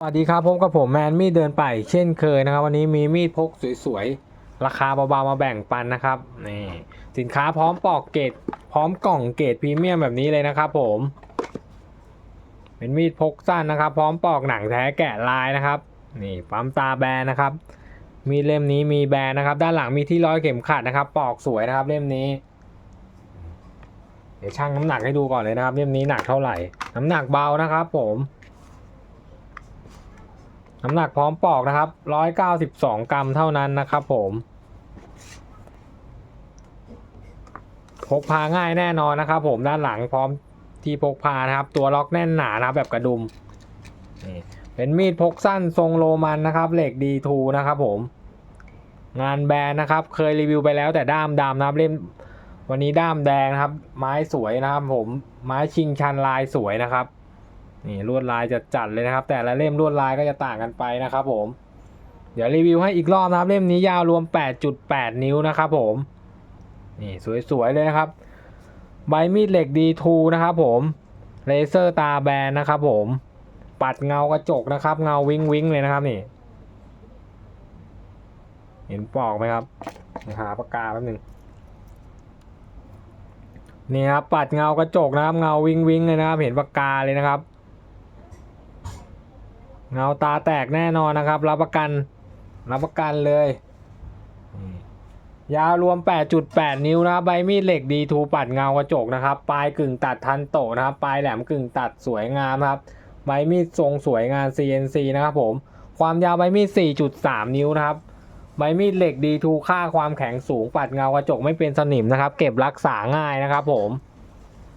สวัสดีครับพบกับผมแมนมีดเดินไปเช่นเคยนะครับ วันนี้มีมีดพกสวยๆ ราคาเบาๆมาแบ่งปันนะครับนี่สินค้าพร้อมปอกเกรดพร้อมกล่องเกรดพรีเมียมแบบนี้เลยนะครับผม เป็นมีดพกสั้นนะครับ พร้อมปอกหนังแท้แกะลายนะครับ นี่ปั๊มตาแบนนะครับ มีเล่มนี้มีแบนนะครับ ด้านหลังมีที่ร้อยเข็มขัดนะครับ ปอกสวยนะครับเล่มนี้ เดี๋ยวชั่งน้ำหนักให้ดูก่อนเลยนะครับ เล่มนี้หนักเท่าไหร่ น้ำหนักเบานะครับ ผม น้ำหนักพร้อมปอกนะครับ192กรัมเท่านั้นนะครับผมพกพาง่ายแน่นอนนะครับผมด้านหลังพร้อมที่พกพานะครับ ตัวล็อกแน่นหนานะครับแบบกระดุมนี่เป็นมีดพกสั้นทรงโรมันนะครับเหล็ก D2 นะครับผม งานแบรนด์นะครับ เคยรีวิวไปแล้วแต่ด้ามดำนะครับเล่มวันนี้ด้ามแดงนะครับ ไม้สวยนะครับผมไม้ชิงชันลายสวยนะครับ นี่ลวดลายจะจัดเลยนะครับ แต่ละเล่มลวดลายก็จะต่างกันไปนะครับผม เดี๋ยวรีวิวให้อีกรอบนะครับเล่มนี้ยาวรวม 8.8 นิ้วนะครับผม นี่สวยๆเลยนะครับ ใบมีดเหล็ก D2 นะครับผมเลเซอร์ตาแบนนะครับผม ปัดเงากระจกนะครับ เงาวิงวิงเลยนะครับนี่ เห็นปอกไหมครับ หาปากกาแป๊บหนึงนี่ครับปัดเงากระจกนะครับ เงาวิงวิงเลยนะครับ เห็นปากกาเลยนะครับ เงาตาแตกแน่นอนนะครับ รับประกัน รับประกันเลย ยาวรวม 8.8 นิ้วนะครับ ใบมีดเหล็กดีทูปัดเงากระจกนะครับ ปลายกึ่งตัดทันโตนะครับ ปลายแหลมกึ่งตัดสวยงามครับ ใบมีดทรงสวยงาน CNC นะครับผม ความยาวใบมีด 4.3 นิ้วนะครับ ใบมีดเหล็กดีทูค่าความแข็งสูงปัดเงากระจกไม่เป็นสนิมนะครับ เก็บรักษาง่ายนะครับผม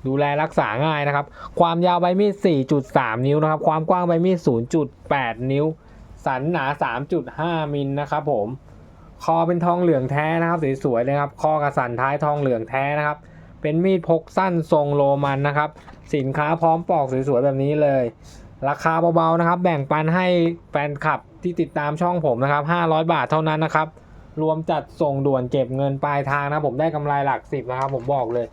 ดูแลรักษาง่ายนะครับ ความยาวใบมีด 4.3 นิ้วนะครับ ความกว้างใบมีด 0.8 นิ้ว สันหนา 3.5 มิลนะครับผม คอเป็นทองเหลืองแท้นะครับสวยๆเลยครับ คอกระสันท้ายทองเหลืองแท้นะครับ เป็นมีดพกสั้นทรงโรมันนะครับ สินค้าพร้อมปอกสวยๆแบบนี้เลย ราคาเบาๆนะครับ แบ่งปันให้แฟนคลับที่ติดตามช่องผมนะครับ 500 บาทเท่านั้นนะครับ รวมจัดส่งด่วนเก็บเงินปลายทางนะผมได้กำไรหลักสิบนะครับ ผมบอกเลย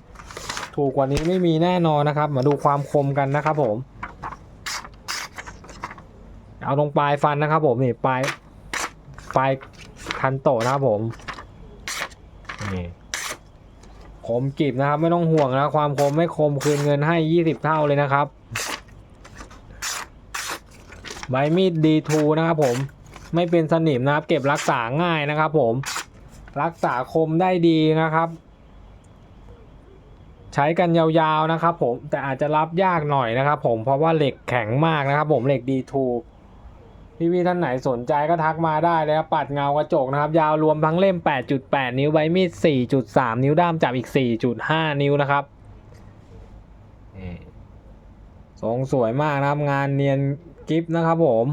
ถูกกว่านี้ไม่มีแน่นอนนะครับ มาดูความคมกันนะครับผม เอาตรงปลายฟันนะครับ ผมนี่ปลายปลายคันโตนะครับผมนี่คมกริบนะครับ ไม่ต้องห่วงนะความคมไม่คมคืนเงินให้20เท่าเลยนะครับใบมีด D2 นะครับผมไม่เป็นสนิมนะครับ เก็บรักษาง่ายนะครับ ผม รักษาคมได้ดีนะครับ ใช้กันยาวๆนะครับผมแต่อาจจะรับยากหน่อยนะครับผมเพราะว่าเหล็กแข็งมากนะครับผมเหล็ก D2 พี่ๆท่านไหนสนใจก็ทักมาได้เลยครับปัดเงากระจกนะครับ ยาวรวมทั้งเล่ม 8.8 นิ้วใบมีด 4.3 นิ้วด้ามจับอีก 4.5 นิ้วนะครับทรงสวยมากนะครับ งานเนียนกิฟนะครับผม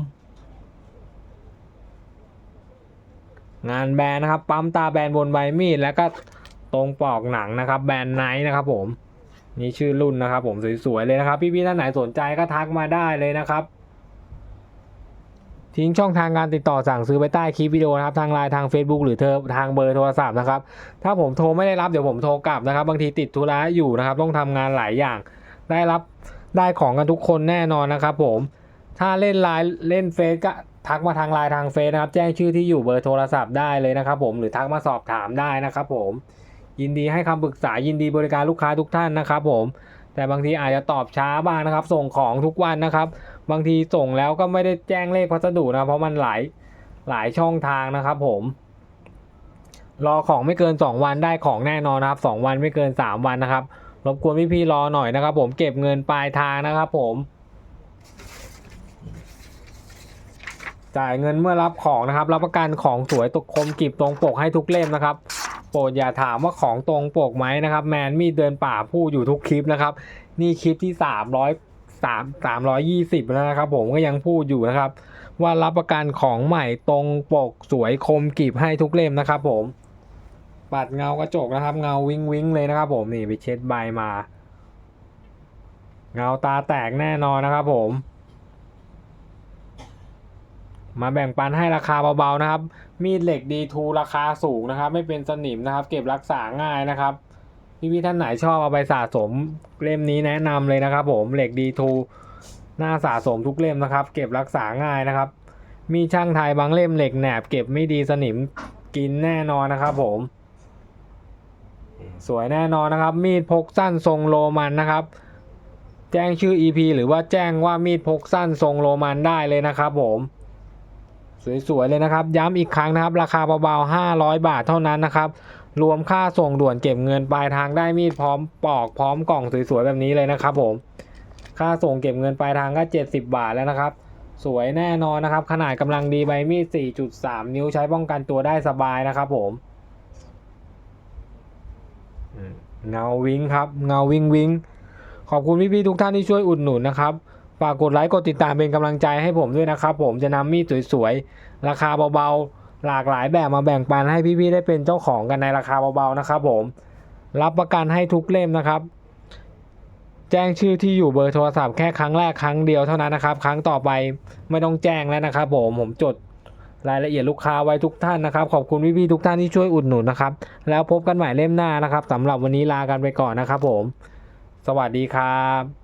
งานแบรนด์นะครับ ปั๊มตาแบรนด์บนใบมีดแล้วก็ ตรงปอกหนังนะครับ แบรนด์ไนท์นะครับ ผมนี่ชื่อรุ่นนะครับ ผมสวยๆเลยนะครับ พี่ๆท่านไหนสนใจก็ทักมาได้เลยนะครับ ทิ้งช่องทางการติดต่อสั่งซื้อไปใต้คลิปวิดีโอนะครับ ทางไลน์ทาง Facebook หรือเธอทางเบอร์โทรศัพท์นะครับ ถ้าผมโทรไม่ได้รับเดี๋ยวผมโทรกลับนะครับ บางทีติดธุระอยู่นะครับ ต้องทำงานหลายอย่าง ได้รับได้ของกันทุกคนแน่นอนนะครับ ผม ถ้าเล่นไลน์เล่นเฟซก็ทักมาทางไลน์ทางเฟซนะครับ แจ้งชื่อที่อยู่เบอร์โทรศัพท์ได้เลยนะครับ ผมหรือทักมาสอบถามได้นะครับ ผม ยินดีให้คำปรึกษายินดีบริการลูกค้าทุกท่านนะครับผมแต่บางทีอาจจะตอบช้าบ้างนะครับ ส่งของทุกวันนะครับ บางทีส่งแล้วก็ไม่ได้แจ้งเลขพัสดุนะ เพราะมันหลายหลายช่องทางนะครับ ผม รอของไม่เกิน 2 วันได้ของแน่นอนนะครับ 2 วันไม่เกิน 3 วันนะครับรบกวนพี่ๆรอหน่อยนะครับ ผมเก็บเงินปลายทางนะครับ ผม จ่ายเงินเมื่อรับของนะครับ รับประกันของสวยตกคมกริบตรงปกให้ทุกเล่มนะครับ โปรดอย่าถามว่าของตรงปกไหมนะครับแมนมีเดินป่าพูดอยู่ทุกคลิปนะครับ นี่คลิปที่300 3 320แล้วนะครับ ผมก็ยังพูดอยู่นะครับ ว่ารับประกันของใหม่ตรงปกสวยคมกริบให้ทุกเล่มนะครับ ผมปัดเงากระจกนะครับ เงาวิงวิงเลยนะครับ ผมนี่ไปเช็ดใบมา เงาตาแตกแน่นอนนะครับ ผม มาแบ่งปันให้ราคาเบาๆนะครับ มีดเหล็ก D2 ราคาสูงนะครับ ไม่เป็นสนิมนะครับ เก็บรักษาง่ายนะครับพี่ๆท่านไหนชอบเอาไปสะสมเล่มนี้แนะนำเลยนะครับ ผมเหล็ก D2 หน้าสะสมทุกเล่มนะครับ เก็บรักษาง่ายนะครับ มีช่างไทยบางเล่มเหล็กแหนบ เก็บไม่ดีสนิมกินแน่นอนนะครับผม สวยแน่นอนนะครับ มีดพกสั้นทรงโรมันนะครับ แจ้งชื่อ EP หรือว่าแจ้งว่ามีดพกสั้นทรงโรมันได้เลยนะครับผม สวยๆเลยนะครับ ย้ำอีกครั้งนะครับ ราคาเบาๆ 500 บาทเท่านั้นนะครับ รวมค่าส่งด่วนเก็บเงินปลายทางได้มีดพร้อมปอกพร้อมกล่องสวยๆแบบนี้เลยนะครับผม ค่าส่งเก็บเงินปลายทางก็ 70 บาทแล้วนะครับ สวยแน่นอนนะครับ ขนาดกำลังดีใบมีด 4.3 นิ้วใช้ป้องกันตัวได้สบายนะครับผมอืมเงาวิงครับ เงาวิงวิงขอบคุณพี่ๆทุกท่านที่ช่วยอุดหนุนนะครับ ฝากกดไลค์กดติดตามเป็นกำลังใจให้ผมด้วยนะครับผมจะนำมีดสวยๆ ราคาเบาๆ หลากหลายแบบมาแบ่งปันให้พี่ๆได้เป็นเจ้าของกันในราคาเบาๆนะครับผมรับประกันให้ทุกเล่มนะครับ แจ้งชื่อที่อยู่เบอร์โทรศัพท์แค่ครั้งแรกครั้งเดียวเท่านั้นนะครับ ครั้งต่อไปไม่ต้องแจ้งแล้วนะครับผมผมจดรายละเอียดลูกค้าไว้ทุกท่านนะครับ ขอบคุณพี่ๆทุกท่านที่ช่วยอุดหนุนนะครับ แล้วพบกันใหม่เล่มหน้านะครับสำหรับวันนี้ลากันไปก่อนนะครับผม สวัสดีครับ